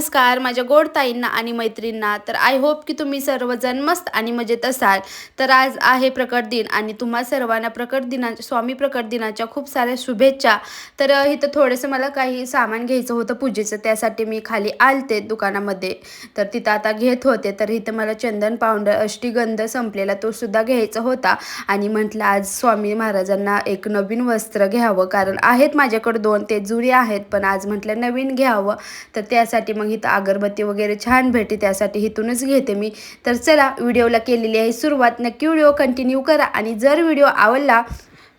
नमस्कार माझ्या गोड ताईंना आणि मैत्रींना तर आय होप की तुम्ही सर्वजण मस्त आणि मजेत असाल. तर आज आहे प्रकट दिन आणि तुम्हा सर्वांना प्रकट दिना स्वामी प्रकट दिनाच्या खूप साऱ्या शुभेच्छा. तर इथं थोडंसं मला काही सामान घ्यायचं होतं पूजेचं त्यासाठी मी खाली आलते दुकानामध्ये. तर तिथं आता घेत होते. तर इथं मला चंदन पावडर अष्टीगंध संपलेला तो सुद्धा घ्यायचा होता. आणि म्हटलं आज स्वामी महाराजांना एक नवीन वस्त्र घ्यावं. कारण आहेत माझ्याकडे दोन ते जुने आहेत. पण आज म्हटलं नवीन घ्यावं. तर त्यासाठी मग इथं अगरबत्ती वगैरे छान भेटते त्यासाठी इथूनच घेते मी. तर चला व्हिडिओला केलेली आहे सुरुवात. नक्की व्हिडिओ कंटिन्यू करा आणि जर व्हिडिओ आवडला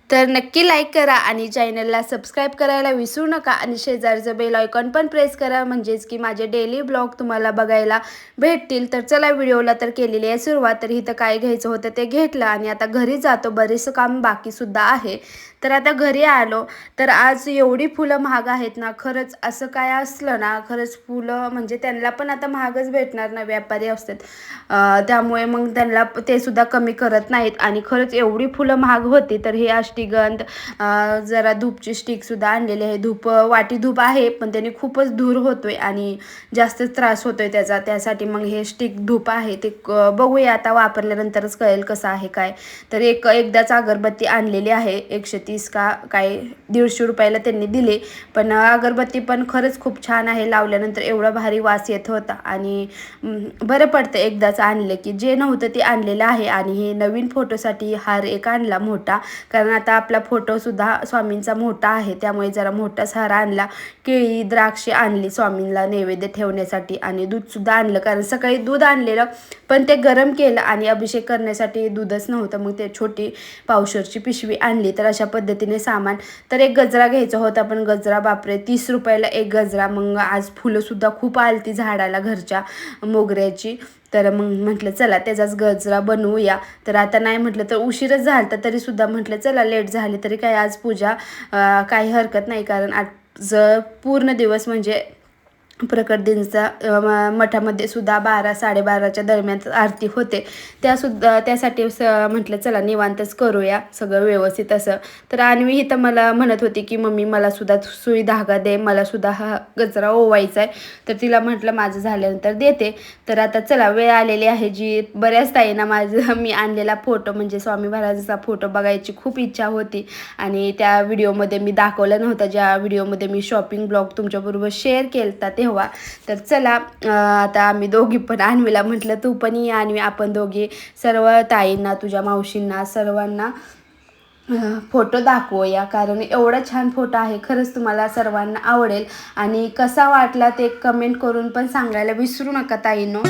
तर नक्की लाईक करा आणि चॅनलला सबस्क्राईब करायला विसरू नका आणि शेजारचं बेल आयकॉन पण प्रेस करा. म्हणजेच की माझे डेली ब्लॉग तुम्हाला बघायला भेटतील. तर चला व्हिडिओला तर केलेली आहे सुरुवात. तर इथं काय घ्यायचं होतं ते घेतलं आणि आता घरी जातो. बरेचसं काम बाकीसुद्धा आहे. तर आता घरी आलो तर आज एवढी फुलं महाग आहेत ना खरंच असं काय असलं ना खरंच फुलं म्हणजे त्यांना पण आता महागच भेटणार ना व्यापारी असतात. त्यामुळे मग त्यांना ते सुद्धा कमी करत नाहीत. आणि खरंच एवढी फुलं महाग होती तर हे अष्टीगंध जरा धूपची स्टिकसुद्धा आणलेली आहे. धूप वाटी धूप आहे पण त्याने खूपच धूर होतोय आणि जास्तच त्रास होतोय त्याचा. त्यासाठी मग हे स्टिक धूप आहे ते क- बघूया आता वापरल्यानंतरच कळेल कसं आहे काय. तर एक एकदाच अगरबत्ती आणलेली आहे एकशे तीस का काय दीडशे रुपयाला त्यांनी दिले. पण अगरबत्ती पण खरंच खूप छान आहे. लावल्यानंतर एवढा भारी वास येत होता. आणि बरं पडतं एकदाच आणलं की. जे नव्हतं ते आणलेलं आहे. आणि हे नवीन फोटोसाठी हार एक आणला मोठा. कारण आता आपला फोटोसुद्धा स्वामींचा मोठा आहे. त्यामुळे जरा मोठाच हार आणला. केळी द्राक्षे आणली स्वामींना नैवेद्य ठेवण्यासाठी. आणि दूधसुद्धा आणलं. कारण सकाळी दूध आणलेलं पण ते गरम केलं. आणि अभिषेक करण्यासाठी दूधच नव्हतं. मग ते छोटी पावशरची पिशवी आणली. तर अशा पद्धतीने सामान. तर एक गजरा घ्यायचा होता पण गजरा बापरे तीस रुपयाला एक गजरा. मग आज फुलंसुद्धा खूप आलती झाडाला घरच्या मोगऱ्याची. तर मग म्हटलं चला त्याचाच गजरा बनवूया. तर आता नाही म्हटलं तर उशीरच झाला तर तरीसुद्धा म्हटलं चला लेट झाली तरी काय आज पूजा काही हरकत नाही कारण आज पूर्ण दिवस म्हणजे प्रकट दिनचा मठामध्ये सुद्धा बारा साडेबाराच्या दरम्यान आरती होते. त्यासुद्धा त्यासाठी स म्हटलं चला निवांतच करूया सगळं व्यवस्थित असं. तर अन्वी इथं मला म्हणत होती की मम्मी मला सुद्धा सुई धागा दे मला सुद्धा हा गजरा ओवायचा आहे तर तिला म्हटलं माझं झाल्यानंतर देते. तर आता चला वेळ आलेली आहे जी बऱ्याच ताईंना माझं मी आणलेला फोटो म्हणजे स्वामी महाराजांचा फोटो बघायची खूप इच्छा होती. आणि त्या व्हिडिओमध्ये मी दाखवलं नव्हतं. ज्या व्हिडिओमध्ये मी शॉपिंग ब्लॉग तुमच्याबरोबर शेअर केला तेव्हा तर चला आता आम्ही दोघी पण आणवीला म्हटलं तू पण ये आणवी आपण दोघी सर्व ताईंना तुझ्या मावशींना सर्वांना फोटो दाखवूया. कारण एवढा छान फोटो आहे खरंच तुम्हाला सर्वांना आवडेल. आणि कसा वाटला ते कमेंट करून पण सांगायला विसरू नका ताईंनो.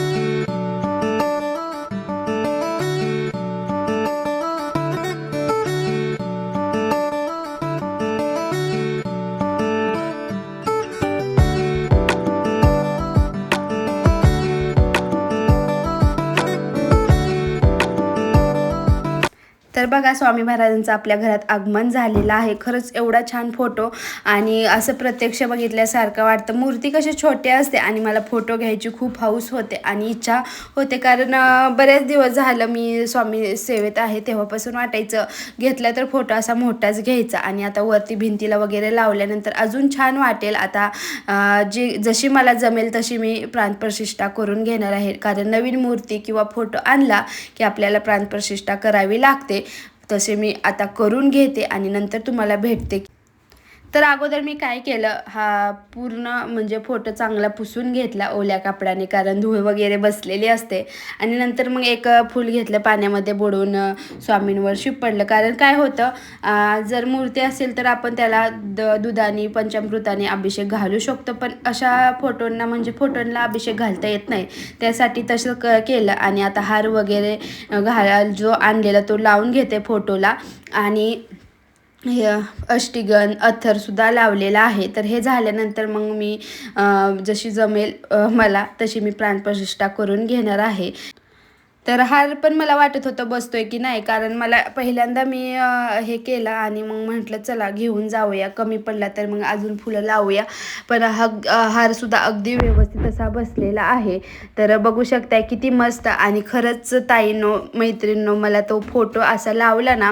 बघा स्वामी महाराजांचं आपल्या घरात आगमन झालेलं आहे. खरंच एवढा छान फोटो आणि असं प्रत्यक्ष बघितल्यासारखं वाटतं. मूर्ती कशी छोटी असते आणि मला फोटो घ्यायची खूप हौस होते आणि इच्छा होते. कारण बरेच दिवस झालं मी स्वामी सेवेत आहे. तेव्हापासून वाटायचं घेतला तर फोटो असा मोठाच घ्यायचा. आणि आता वरती भिंतीला वगैरे लावल्यानंतर अजून छान वाटेल. आता जे जी जशी मला जमेल तशी मी प्राणप्रतिष्ठा करून घेणार आहे. कारण नवीन मूर्ती किंवा फोटो आणला की आपल्याला प्राणप्रतिष्ठा करावी लागते. तसे मी आता करून घेते आणि नंतर तुम्हाला भेटते. तर अगोदर मी काय केलं हा पूर्ण म्हणजे फोटो चांगला पुसून घेतला ओल्या कापडाने कारण धूळ वगैरे बसलेली असते. आणि नंतर मग एक फूल घेतलं पाण्यामध्ये बुडवून स्वामींवर शिपडलं कारण काय होतं जर मूर्ती असेल तर आपण त्याला द दुधाने पंचामृताने अभिषेक घालू शकतो. पण अशा फोटोंना म्हणजे फोटोंना अभिषेक घालता येत नाही. त्यासाठी तसं क केलं. आणि आता हार वगैरे घाला घाल जो आणलेला तो लावून घेते फोटोला. आणि हे अष्टीगन अथरसुद्धा लावलेला आहे. तर हे झाल्यानंतर मग मी जशी जमेल मला तशी मी प्राणप्रतिष्ठा करून घेणार आहे. तर हार पण मला वाटत होतं बसतोय की नाही कारण मला पहिल्यांदा मी हे केलं आणि मग म्हटलं चला घेऊन जाऊया कमी पडला तर मग अजून फुलं लावूया. पण हा हारसुद्धा अगदी व्यवस्थित असा बसलेला आहे. तर बघू शकताय किती मस्त आणि खरंच ताईनो मैत्रिणीनो मला तो फोटो असा लावला ना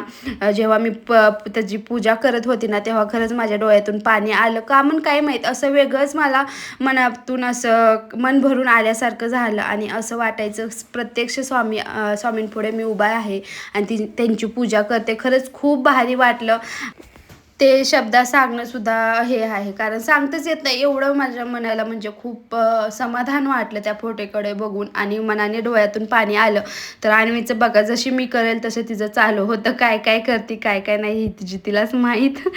जेव्हा मी प त्याची पूजा करत होती ना तेव्हा खरंच माझ्या डोळ्यातून पाणी आलं. का म्हणून काय माहीत असं वेगळंच मला मनातून असं मन भरून आल्यासारखं झालं आणि असं वाटायचं प्रत्यक्ष स्वामी स्वामींपुढे मी उभा आहे आणि ती त्यांची पूजा करते. खरंच खूप भारी वाटलं. ते शब्दात सांगणंसुद्धा हे आहे. कारण सांगताच येत नाही. एवढं माझ्या मनाला म्हणजे खूप समाधान वाटलं त्या फोटोकडे बघून आणि मनाने डोळ्यातून पाणी आलं. तर आणवीचं बघा जशी मी करेल तसं तिचं चालू होतं. काय काय करते काय काय नाही तिची तिलाच माहीत.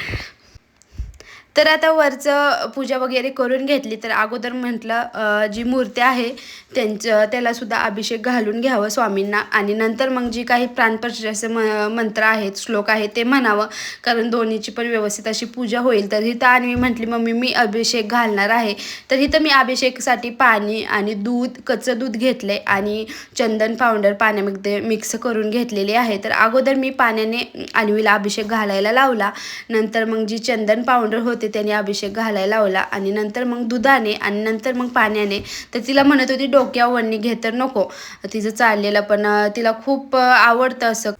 तर आता वरचं पूजा वगैरे करून घेतली तर अगोदर म्हटलं जी मूर्ती आहे त्यांचं त्याला सुद्धा अभिषेक घालून घ्यावं स्वामींना. आणि नंतर मग जी काही प्राणप्रतिष्ठाचे म मंत्र आहेत श्लोक आहे ते म्हणावं. कारण दोन्हीची पण व्यवस्थित अशी पूजा होईल. तर हिथं आणि म्हटली मम्मी मी अभिषेक घालणार आहे. तर इथं मी अभिषेकसाठी पाणी आणि दूध कच्चं दूध घेतले आणि चंदन पावडर पाण्यामध्ये मिक्स करून घेतलेली आहे. तर अगोदर मी पाण्याने आणवीला अभिषेक घालायला लावला. नंतर मग जी चंदन पावडर होते त्याने अभिषेक घालायला लावला आणि नंतर मग दुधाने आणि नंतर मग पाण्याने. तर तिला म्हणत होती डोक्यावर घे तर नको. तिचं चाललेलं पण तिला खूप आवडतं असं.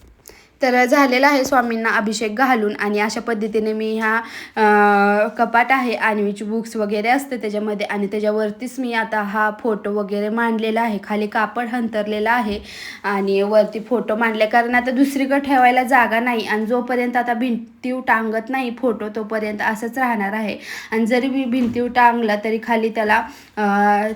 तर झालेला आहे स्वामींना अभिषेक घालून आणि अशा पद्धतीने मी ह्या कपाट आहे आणवीची बुक्स वगैरे असते त्याच्यामध्ये आणि त्याच्यावरतीच मी आता हा फोटो वगैरे मांडलेला आहे. खाली कापड हंतरलेला आहे आणि वरती फोटो मांडले कारण आता दुसरीकडे ठेवायला जागा नाही आणि जोपर्यंत आता भिंतीव टांगत नाही फोटो तोपर्यंत असंच राहणार आहे. आणि जरी मी भिंतीव टांगला तरी खाली त्याला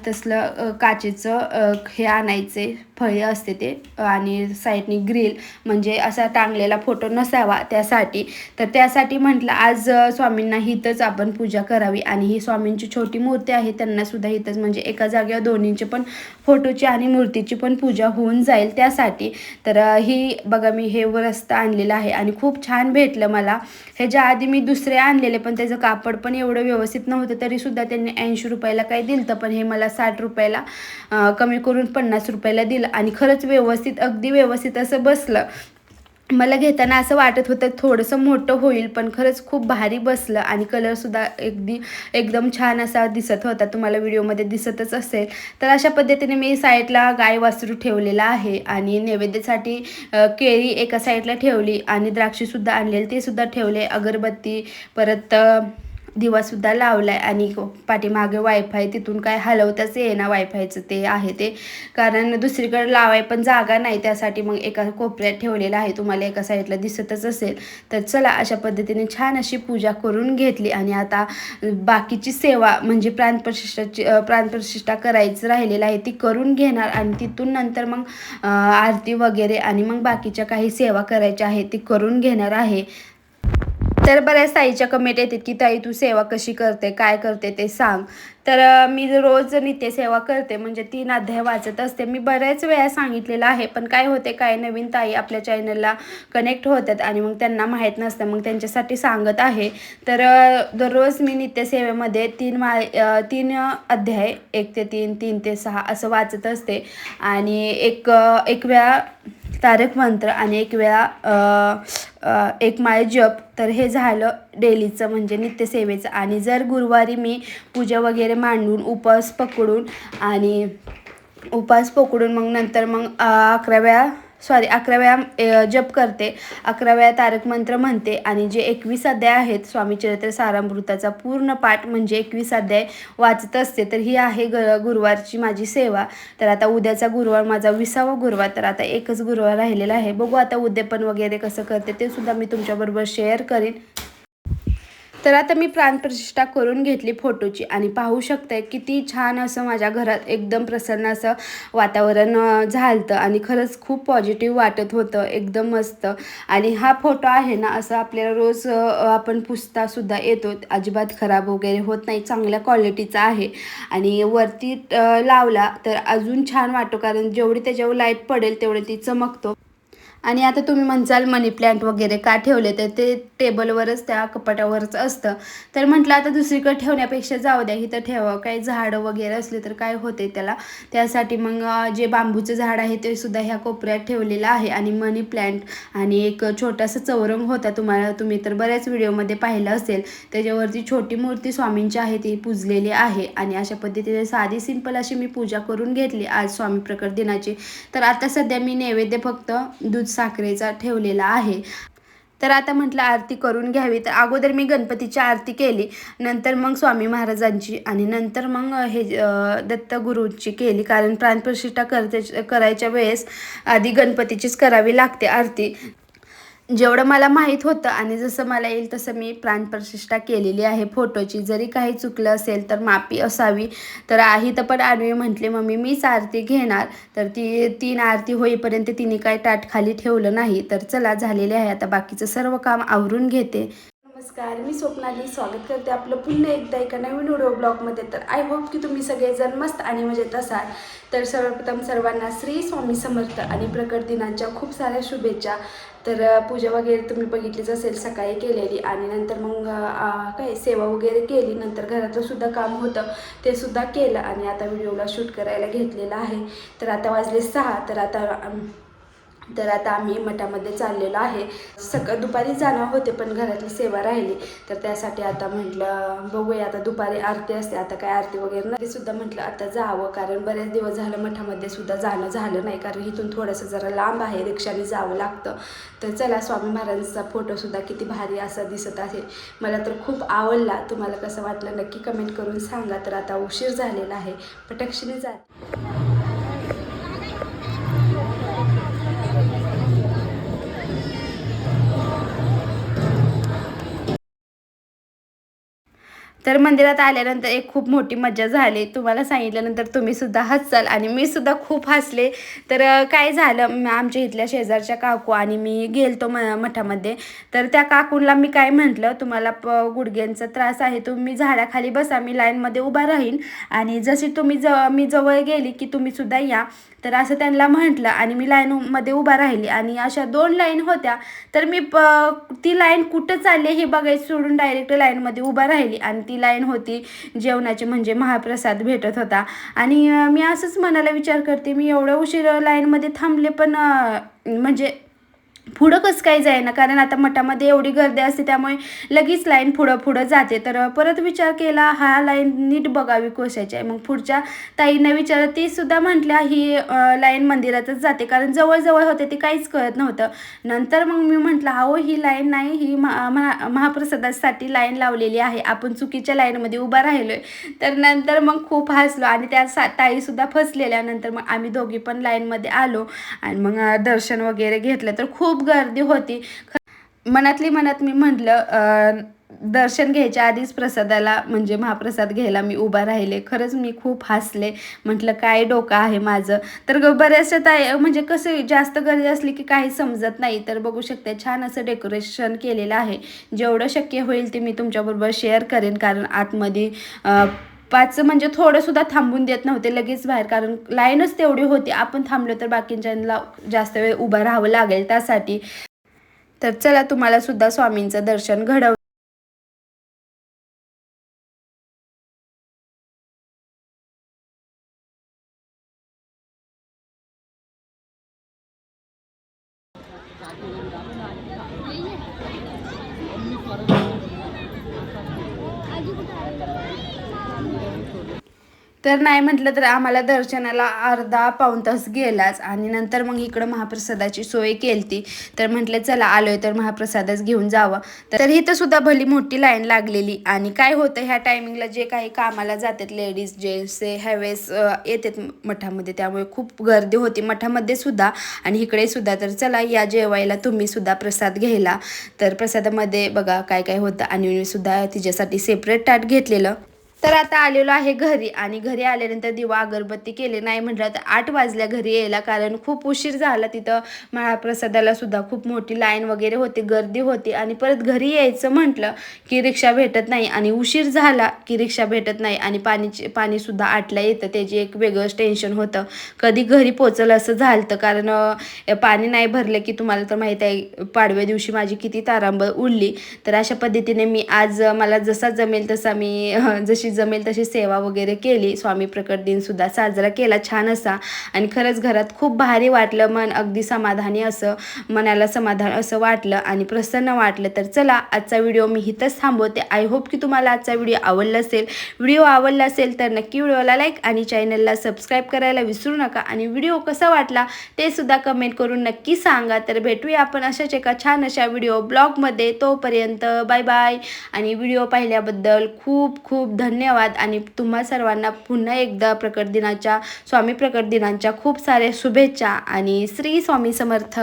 तसलं काचेचं हे आणायचे फळे असते ते आणि साईडनी ग्रिल म्हणजे असा टांगलेला फोटो नसावा त्यासाठी. तर त्यासाठी म्हटलं आज स्वामींना हिथंच आपण पूजा करावी. आणि ही स्वामींची छोटी मूर्ती आहे त्यांना सुद्धा इथंच म्हणजे एका जागेवर दोन्हींचे पण फोटोची आणि मूर्तीची पण पूजा होऊन जाईल त्यासाठी. तर ही बघा मी हे वरस्त आणलेलं आहे आणि खूप छान भेटलं मला. ह्याच्या आधी मी दुसरे आणलेले पण त्याचं कापड पण एवढं व्यवस्थित नव्हतं तरीसुद्धा त्यांनी ऐंशी रुपयाला काही दिलं तर पण हे मला साठ रुपयाला कमी करून पन्नास रुपयाला दिलं. आणि खरंच व्यवस्थित अगदी व्यवस्थित असं बसलं. मला घेताना असं वाटत होतं थोडंसं मोठं होईल पण खरंच खूप भारी बसलं आणि कलरसुद्धा अगदी एकदम छान असा दिसत होता. तुम्हाला व्हिडिओमध्ये दिसतच असेल. तर अशा पद्धतीने मी साईडला गाय वासरू ठेवलेला आहे आणि नैवेद्यासाठी केळी एका साईडला ठेवली आणि द्राक्षीसुद्धा आणलेली ते सुद्धा ठेवले. अगरबत्ती परत दिवासुद्धा लावला आहे आणि पाठीमागे वायफाय तिथून काय हलवताच येणार वायफायचं ते आहे ते. कारण दुसरीकडे लावाय पण जागा नाही त्यासाठी मग एका कोपऱ्यात ठेवलेलं आहे. तुम्हाला एका साईडला दिसतच असेल. तर चला अशा पद्धतीने छान अशी पूजा करून घेतली आणि आता बाकीची सेवा म्हणजे प्राणप्रतिष्ठाची प्राणप्रतिष्ठा करायचं राहिलेलं आहे ती करून घेणार आणि तिथून नंतर मग आरती वगैरे आणि मग बाकीच्या काही सेवा करायच्या आहे ती करून घेणार आहे. तर बऱ्याच ताईच्या कमेंट येतात की ताई तू सेवा कशी करते? काय करते? ते सांग. तर मी रोज नित्यसेवा करते. म्हणजे तीन अध्याय वाचत असते. मी बऱ्याच वेळा सांगितलेलं आहे पण काय होते काय नवीन ताई आपल्या चॅनलला कनेक्ट होतात आणि मग त्यांना माहीत नसतं. मग त्यांच्यासाठी सांगत आहे. तर दररोज मी नित्यसेवेमध्ये तीन मा तीन अध्याय एक ते तीन तीन ते सहा असं वाचत असते. आणि एक एक वेळा तारक मंत्र आणि एक वेळा एक माळ जप तर हे झालं डेलीचं म्हणजे नित्यसेवेचं. आणि जर गुरुवारी मी पूजा वगैरे मांडून उपवास पकडून आणि उपवास पकडून मग नंतर मग अकरा वेळा सॉरी अकरा वेळा जप करते. अकरा वेळा तारक मंत्र म्हणते आणि जे एकवीस अध्याय आहेत स्वामी चरित्र सारामृताचा पूर्ण पाठ म्हणजे एकवीस अध्याय वाचत असते तर ही आहे ग गुरुवारची माझी सेवा. तर आता उद्याचा गुरुवार माझा विसावा गुरुवार तर आता एकच गुरुवार राहिलेला आहे. बघू आता उद्यापन वगैरे कसं करते ते सुद्धा मी तुमच्याबरोबर शेअर करीन. तर आता मी प्राणप्रतिष्ठा करून घेतली फोटोची आणि पाहू शकते किती छान असं माझ्या घरात एकदम प्रसन्न असं वातावरण झालतं आणि खरंच खूप पॉझिटिव्ह वाटत होतं एकदम मस्त. आणि हा फोटो आहे ना असं आपल्याला रोज आपण पुसतासुद्धा येतो. अजिबात खराब वगैरे होत नाही चांगल्या क्वालिटीचा आहे. आणि वरती लावला तर अजून छान वाटतो कारण जेवढी त्याच्यावर लाइट पडेल तेवढे ती चमकतो. आणि आता तुम्ही म्हणसाल मनी प्लॅन्ट वगैरे का ठेवले तर ते टेबलवरच त्या कपाटावरच असतं. तर म्हटलं आता दुसरीकडे ठेवण्यापेक्षा जाऊ द्या इथं ठेवा. काही झाडं वगैरे असले तर काय होते त्याला? त्यासाठी मग जे बांबूचं झाड आहे ते सुद्धा ह्या कोपऱ्यात ठेवलेलं आहे. आणि मनी प्लॅन्ट आणि एक छोटासा चौरंग होता तुम्हाला तुम्ही तर बऱ्याच व्हिडिओमध्ये पाहिलं असेल. त्याच्यावरती छोटी मूर्ती स्वामींची आहे ती पूजलेली आहे. आणि अशा पद्धतीने साधी सिंपल अशी मी पूजा करून घेतली. आज स्वामी प्रकट दिनाची. तर आता सध्या मी नैवेद्य फक्त दूध साखरेचा ठेवलेला आहे. तर आता म्हटलं आरती करून घ्यावी. तर अगोदर मी गणपतीची आरती केली. नंतर मग स्वामी महाराजांची आणि नंतर मग हे दत्तगुरूंची केली. कारण प्राणप्रतिष्ठा करते करायच्या वेळेस आधी गणपतीचीच करावी लागते आरती. जेवढं मला माहीत होतं आणि जसं मला येईल तसं मी प्राणप्रतिष्ठा केलेली आहे फोटोची. जरी काही चुकलं असेल तर माफी असावी. तर आई तर पण आणवी म्हटली मम्मी मीच आरती घेणार. तर ती तीन आरती होईपर्यंत तिने काय ताट खाली ठेवलं नाही. तर चला झालेले आहे. आता बाकीचं सर्व काम आवरून घेते. नमस्कार मी स्वप्नाली. स्वागत करते आपलं पुन्हा एकदा एका नवीन व्हिडिओ ब्लॉगमध्ये. तर आय होप की तुम्ही सगळेजण मस्त आणि मजेत असाल. तर सर्वप्रथम सर्वांना श्री स्वामी समर्थ आणि प्रकट दिनाच्या खूप साऱ्या शुभेच्छा. तर पूजा वगैरे तुम्ही बघितलीच असेल सकाळी केलेली आणि नंतर मग काय सेवा वगैरे केली. नंतर घरातलं सुद्धा काम होतं ते सुद्धा केलं आणि आता व्हिडिओला शूट करायला घेतलेलं आहे. तर आता वाजले सहा तर आता तर आता आम्ही मठामध्ये चाललेलो आहे. सकाळ दुपारी जाणार होते पण घरातली सेवा राहिली. तर त्यासाठी आता म्हटलं बघूया आता दुपारी आरती असते आता काय आरती वगैरे नाही. सुद्धा म्हटलं आता जावं. कारण बरेच दिवस झालं मठामध्ये सुद्धा जाणं झालं नाही. कारण इथून थोडंसं जरा लांब आहे रिक्षाने जावं लागतं. तर चला स्वामी महाराजांचा फोटोसुद्धा किती भारी असा दिसत आहे. मला तर खूप आवडला. तुम्हाला कसं वाटलं नक्की कमेंट करून सांगा. तर आता उशीर झालेला आहे. पटक्षिणी जा. तर मंदिरात आल्यानंतर एक खूप मोठी मज्जा झाली. तुम्हाला सांगितल्यानंतर तुम्ही सुद्धा हसाल आणि मी सुद्धा खूप हसले. तर काय झालं? आमच्या इथल्या शेजारच्या काकू आणि मी गेलतो म मठामध्ये. तर त्या काकूंना मी काय म्हटलं? तुम्हाला प गुडघ्यांचा त्रास आहे. तुम्ही झाडाखाली बसा मी लाईनमध्ये उभा राहीन. आणि जशी तुम्ही ज मी जवळ गेली की तुम्ही सुद्धा या. तर असं त्यांना म्हटलं आणि मी लाईनमध्ये उभा राहिली. आणि अशा दोन लाईन होत्या. तर मी प ती लाईन कुठं चालली हे बघायचं सोडून डायरेक्ट लाईनमध्ये उभा राहिली. आणि ती लाईन होती. जेवणाची म्हणजे महाप्रसाद भेटत होता. आणि मी असंच मनाला विचार करते. मी एवढं उशीर लाईनमध्ये थांबले पण म्हणजे पुढं कसं काय जायना? कारण आता मठामध्ये एवढी गर्दी असते त्यामुळे लगेच लाईन पुढं पुढं जाते. तर परत विचार केला हा लाईन नीट बघावी कोशाची आहे. मग पुढच्या ताईंना विचारलं ती सुद्धा म्हटल्या ही लाईन मंदिरातच जाते. कारण जवळजवळ होते ते काहीच कळत नव्हतं. नंतर मग मी म्हटलं अहो ही लाईन नाही ही महा महा- महाप्रसादासाठी लाईन लावलेली आहे. आपण चुकीच्या लाईनमध्ये उभा राहिलोय. तर नंतर मग खूप हसलो आणि त्या सा ताईसुद्धा फसलेल्या नंतर मग आम्ही दोघी पण लाईनमध्ये आलो आणि मग दर्शन वगैरे घेतलं. तर खूप खूप गर्दी होती. मनातली मनात मी म्हटलं दर्शन घ्यायच्या आधीच प्रसादाला म्हणजे महाप्रसाद घ्यायला मी उभा राहिले. खरंच मी खूप हसले. म्हटलं काय डोकं आहे माझं? तर बऱ्याचशा ताई म्हणजे कसं जास्त गर्दी असली की काही समजत नाही. तर बघू शकते छान असं डेकोरेशन केलेलं आहे. जेवढं शक्य होईल ते मी तुमच्याबरोबर शेअर करेन. कारण आतमध्ये पाच म्हणजे थोडं सुद्धा थांबून देत नव्हते लगेच बाहेर. कारण लाईनच तेवढी होती. आपण थांबलो तर बाकीच्यांना जास्त वेळ उभं राहावं लागेल त्यासाठी. तर चला तुम्हाला सुद्धा स्वामींचं दर्शन घडव तर नाही म्हटलं तर आम्हाला दर्शनाला अर्धा पाऊण तास गेलाच. आणि नंतर मग इकडं महाप्रसादाची सोय केली तर म्हटलं चला आलोय तर महाप्रसादच घेऊन जावं. तर इथं सुद्धा भली मोठी लाईन लागलेली. आणि काय होतं ह्या टायमिंगला जे काही कामाला जातात लेडीज जेंट्स ते ह्यावेळेस येतात मठामध्ये. त्यामुळे खूप गर्दी होती मठामध्ये सुद्धा. आणि इकडे सुद्धा तर चला या जेवायला तुम्ही सुद्धा प्रसाद घ्यायला. तर प्रसादामध्ये बघा काय काय होतं. आणि सुद्धा तिच्यासाठी सेपरेट ताट घेतलेलं. तर आता आलेलो आहे घरी आणि घरी आल्यानंतर दिवा अगरबत्ती केले नाही म्हटलं तर आठ वाजल्या घरी यायला कारण खूप उशीर झाला तिथं महाप्रसादाला सुद्धा. खूप मोठी लाईन वगैरे होती गर्दी होती आणि परत घरी यायचं म्हटलं की रिक्षा भेटत नाही आणि उशीर झाला की रिक्षा भेटत नाही आणि पाणीची पाणीसुद्धा आटल्या येतं. त्याची एक वेगळंच टेन्शन होतं. कधी घरी पोचलं असं झालं कारण पाणी नाही भरलं की तुम्हाला तर माहीत आहे पाडव्या दिवशी माझी किती तारांबळ उडली. तर अशा पद्धतीने मी आज मला जसा जमेल तसा मी जशी जमेल तशी सेवा वगैरे केली. स्वामी प्रकट दिनसुद्धा साजरा केला. छान असा. आणि खरंच घरात खूप भारी वाटलं. मन अगदी समाधानी असं मनाला समाधान असं वाटलं आणि प्रसन्न वाटलं. तर चला आजचा व्हिडिओ मी इथंच थांबवते. आय होप की तुम्हाला आजचा व्हिडिओ आवडला असेल. व्हिडिओ आवडला असेल तर नक्की व्हिडिओला लाईक आणि चॅनलला सबस्क्राईब करायला विसरू नका. आणि व्हिडिओ कसा वाटला ते सुद्धा कमेंट करून नक्की सांगा. तर भेटूया आपण अशाच एका छान अशा व्हिडिओ ब्लॉगमध्ये. तोपर्यंत बाय बाय आणि व्हिडिओ पाहिल्याबद्दल खूप खूप धन्यवाद. आणि तुम्हा सर्वांना पुन्हा एकदा प्रकट दिनाच्या स्वामी प्रकट दिनांच्या खूप साऱ्या शुभेच्छा आणि श्री स्वामी समर्थ.